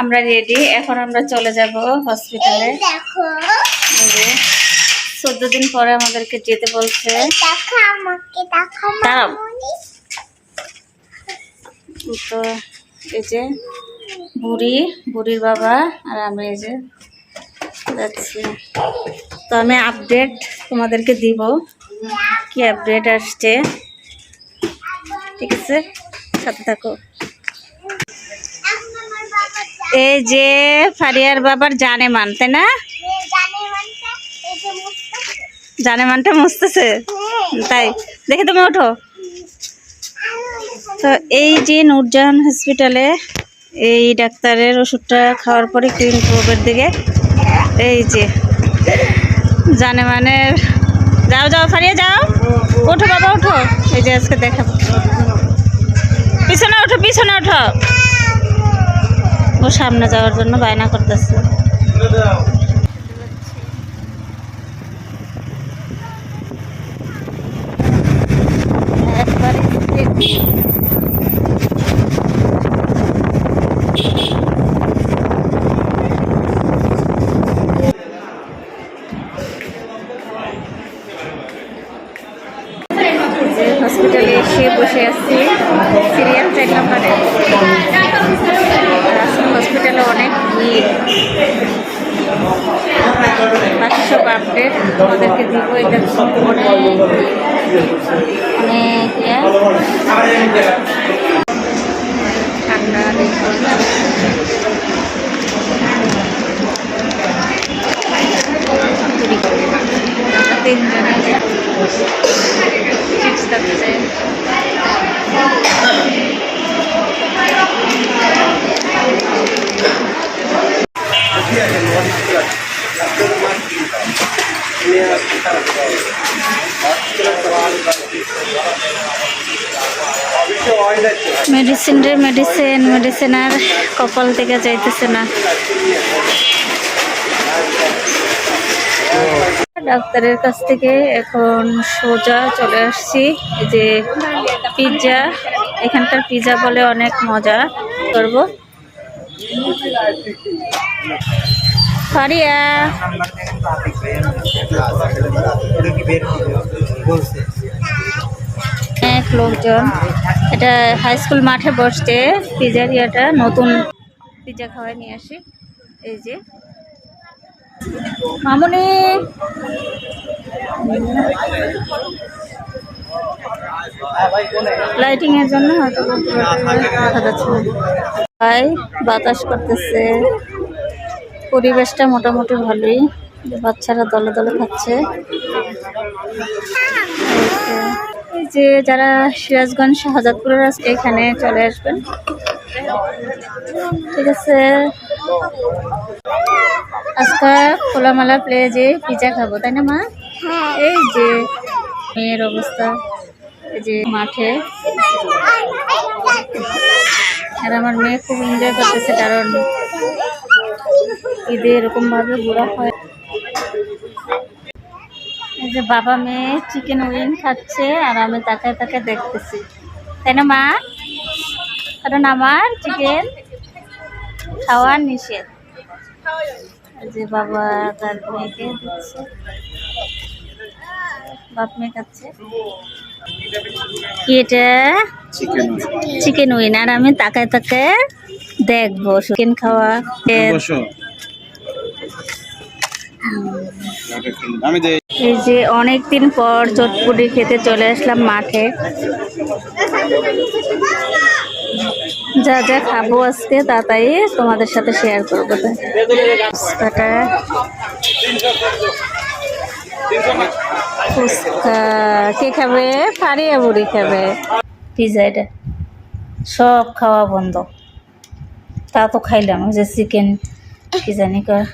আমরা রেডি এখন আমরা চলে যাব হসপিটালে চোদ্দ দিন পরে আমাদেরকে যেতে বলছে। তো এই যে বুড়ি বুড়ির বাবা আর আমি এই যে যাচ্ছি। তো আমি আপডেট তোমাদেরকে দিব কি আপডেট আসছে। ঠিক আছে? সাথে থাকো। এই যে ফারিয়ার বাবার জানে মান তাই না? জানে মানটা মুছতেছে? তাই দেখে তুমি ওঠো। তো এই যে নূরজাহান হসপিটালে এই ডাক্তারের ওষুধটা খাওয়ার পরে ক্রিম প্রবের দিকে এই যে জানে মানে যাও যাও ফারিয়া যাও। ওঠো বাবা ওঠো। এই যে আজকে দেখাবো। পিছনে ওঠো পিছনে ওঠো। ও সামনে যাওয়ার জন্য বায়না করতেছে। হসপিটালে এসে বসে আছি। সিরিয়াল চার নাম্বারে। অনেক ভিড়। বাকি সব আপডেট তোমাদেরকে দিব এটা অনেক অনেক। ঠান্ডা তিনজনে চিপস খাচ্ছে মেডিসিন রে মেডিসিন মেডিসিন আর কপাল থেকে যাইতেছে না। ডাক্তারের কাছ থেকে এখন সোজা চলে আসছি। যে পিৎজা এখানকার পিৎজা বলে অনেক মজা করব। ফারিয়া অনেক লোকজন। এটা হাই স্কুল মাঠে বসছে পিজারিয়াটা নতুন পিজা খাওয়াই নিয়ে আসি। এই যে। মামুনি। লাইটিং এর জন্য হয়তো দেখা যাচ্ছে বাতাস করতেছে। পরিবেশটা মোটামুটি ভালোই। বাচ্চারা দলে দলে খাচ্ছে। যে যারা সিরাজগঞ্জ, শাহজাদপুরের এখানে চলে আসবেন। ঠিক আছে। আজকে খোলামালা প্লে যে পিজা খাব, তাই না মা? এই যে মেয়ের অবস্থা, এই যে মাঠে। আর আমার মেয়ে খুব এনজয় করতেছে, কারণ ঈদে এরকম ভাবে ঘোরা হয়। এই যে বাবা মেয়ে চিকেন উইং খাচ্ছে আর আমি তাকায় তাকে দেখতেছি। তাই না, মা? কারণ আমার চিকেন খাওয়ার নিষেধ। যে বাবা তার মেয়েকে দিচ্ছে। বাপ মেয়ে খাচ্ছে কি এটা? চিকেন উইন আর আমি তাকায় তাকায় দেখব চিকেন খাওয়া। এই যে অনেক দিন পর চটপুরি খেতে চলে আসলাম মাঠে। যা যা খাব আজকে তা তাই তোমাদের সাথে শেয়ার করব। ফুচকা কে খাবে? ফারিয়া খাবে। সব খাওয়া বন্ধ। তা তো খাইলাম যে চিকেন, কি জানি কয়।